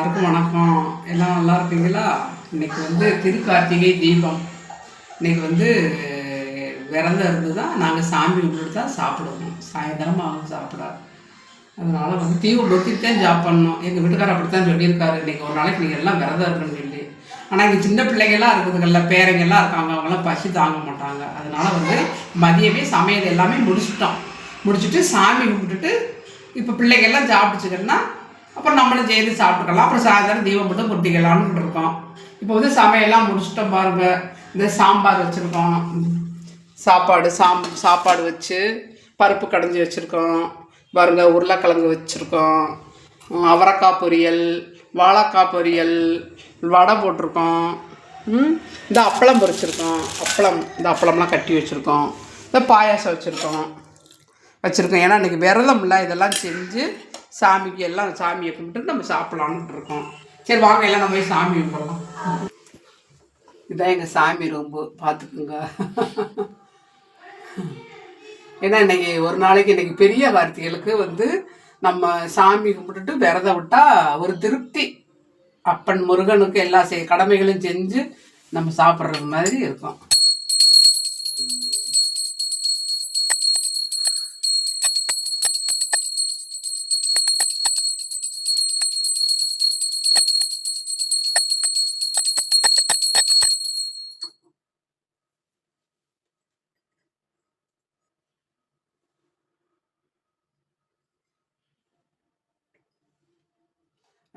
எல்லாருக்கும் வணக்கம். எல்லாம் நல்லா இருக்கீங்களா? இன்னைக்கு வந்து திருக்கார்த்திகை தீபம். இன்னைக்கு வந்து விரதம் இருந்து தான் நாங்கள் சாமி கும்பிட்டு தான் சாப்பிடுவோம். சாயந்தரம் ஆகும் சாப்பிட அதனால் வந்து தீவு பொத்திட்டு தான் ஜாப் பண்ணோம் எங்கள் வீட்டுக்காரர் அப்படி தான் சொல்லியிருக்காரு. இன்றைக்கி ஒரு நாளைக்கு நீங்கள் எல்லாம் விரதம் இருக்கணும்னு சொல்லி. ஆனால் இங்கே சின்ன பிள்ளைங்கள்லாம் இருக்குதுங்கல்ல பேரங்கெல்லாம் இருக்காங்க. அவங்களாம் பசி தாங்க மாட்டாங்க. அதனால் வந்து மதியமே சமையல் எல்லாமே முடிச்சுட்டோம். முடிச்சுட்டு சாமி கும்பிட்டுட்டு இப்போ பிள்ளைங்கள்லாம் சாப்பிடுச்சுக்கன்னா அப்புறம் நம்மளும் சேர்ந்து சாப்பிட்டுக்கலாம். அப்புறம் சாயந்தரம் தீபம் மட்டும் பொட்டிக்கலாம்னு இருக்கோம் இப்போ வந்து சமையல்லாம் முடிச்சிட்டோம் பாருங்க. இந்த சாம்பார் வச்சுருக்கோம். சாப்பாடு சாம் சாப்பாடு வச்சு பருப்பு கடைஞ்சி வச்சுருக்கோம். பாருங்க உருளைக்கிழங்கு வச்சுருக்கோம். அவரக்காய் அவரைக்காய் பொரியல் வாழைக்காய் பொரியல் வடை போட்டிருக்கோம். இந்த அப்பளம் பொரிச்சிருக்கோம். அப்பளம் இந்த அப்பளம்லாம் கட்டி வச்சுருக்கோம். இந்த பாயாசம் வச்சுருக்கோம். வச்சுருக்கோம். ஏன்னா இன்றைக்கி விரதம் இல்லை. இதெல்லாம் செஞ்சு சாமிக்கு எல்லாம் சாமியை கும்பிட்டு நம்ம சாப்பிடலான்னு இருக்கோம். சரி வாங்க எல்லாம் நம்ம போய் சாமி கும்பிடலாம். இதான் எங்கள் சாமி ரொம்ப பார்த்துக்குங்க. ஏன்னா இன்னைக்கு ஒரு நாளைக்கு இன்னைக்கு பெரிய வார்த்தைகளுக்கு வந்து நம்ம சாமி கும்பிட்டுட்டு விரதம் விட்டா ஒரு திருப்தி. அப்பன் முருகனுக்கு எல்லா செய் கடமைகளும் செஞ்சு நம்ம சாப்பிட்றது மாதிரி இருக்கும்.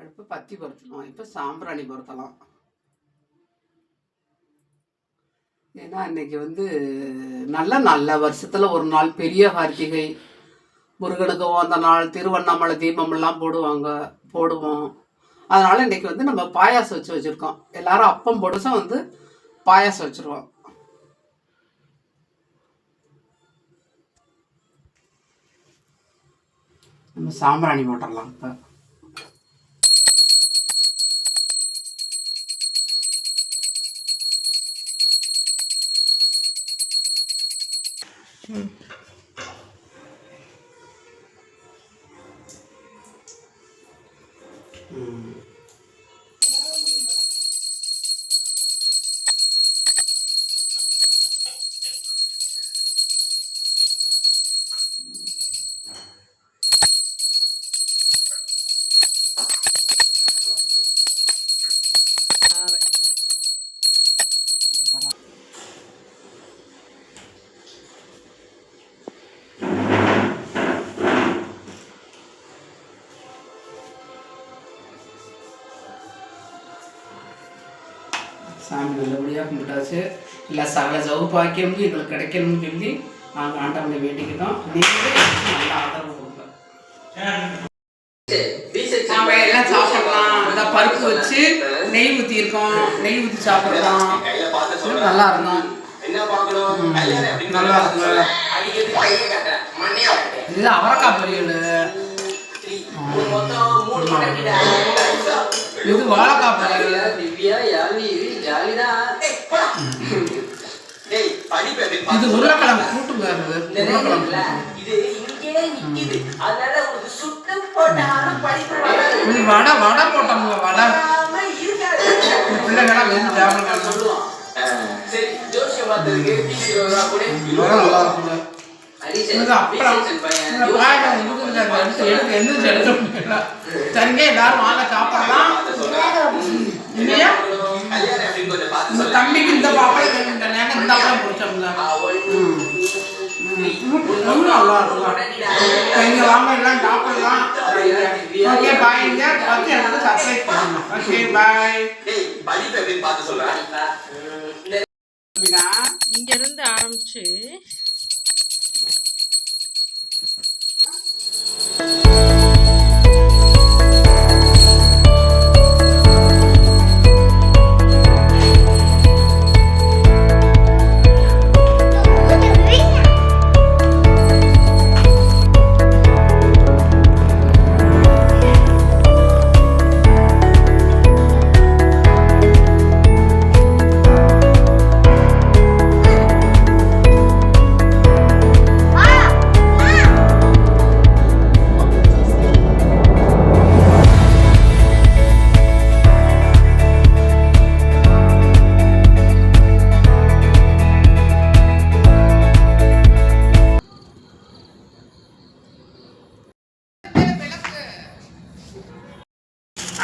அடுப்பு பத்தி பொருத்தணும் இப்போ சாம்பிராணி பொருத்தலாம் ஏன்னா இன்னைக்கு வந்து நல்ல நல்ல வருஷத்தில் ஒரு நாள் பெரிய கார்த்திகை. முருகனுக்கு அந்த நாள் திருவண்ணாமலை தீபம் எல்லாம் போடுவாங்க போடுவோம். அதனால் இன்னைக்கு வந்து நம்ம பாயாசம் வச்சு வச்சுருக்கோம். எல்லாரும் அப்பம் பொடுசம் வந்து பாயாசம் வச்சிருவோம். நம்ம சாம்பிராணி போட்டுடலாம் இப்போ. 嗯。சாமி நல்லபடியாக கும்பிட்டாச்சு. இல்லை சகல சௌபாக்கியமும் எங்களுக்கு கிடைக்கணும்னு சொல்லி நாங்கள் ஆண்டவனை வேண்டிக்கிட்டோம். நீங்களே நல்ல ஆதரவு கொடுங்க. நாம எல்லாம் சாப்பிடலாம். இந்த பருப்பு வச்சு நெய் ஊற்றி இருக்கோம் நெய் ஊற்றி சாப்பிடலாம். நல்லா இருந்தோம் நல்லா இருக்கும் இது அவரைக்காய் பொரியல். இது வாழைக்காய் பொரியல். இது உருளைக்கிழங்கு கூட்டு உருளைக்கிழங்கு. இது வடை வடை போட்டோம்ல வடை பிள்ளைங்களாம் வெறும் வடை நல்லா எடுக்க முடியல சரிங்க எல்லாரும் வாங்க சாப்பிடலாம் இல்லையா இந்த தம்பிக்கு இந்த பாப்பளம் வேணுங்க நேரம் இந்த அப்பளம் பிடிச்சோம்ல ரொம்ப நல்லா இருக்கும் இங்க வாங்க சாப்பிடலாம் ஓகே பாய்ங்க பார்த்து எனக்கு பண்ணுங்க ஓகே பாய் இங்க இருந்து ஆரம்பிச்சு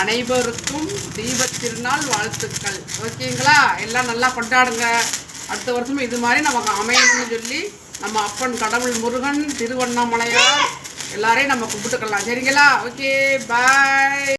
அனைவருக்கும் தீப திருநாள் வாழ்த்துக்கள். ஓகேங்களா? எல்லாம் நல்லா கொண்டாடுங்க. அடுத்த வருஷமும் இது மாதிரி நமக்கு அமையணும்னு சொல்லி நம்ம அப்பன் கடவுள் முருகன் திருவண்ணாமலையார் எல்லாரையும் நம்ம கும்பிட்டுக்கலாம். சரிங்களா? Okay bye.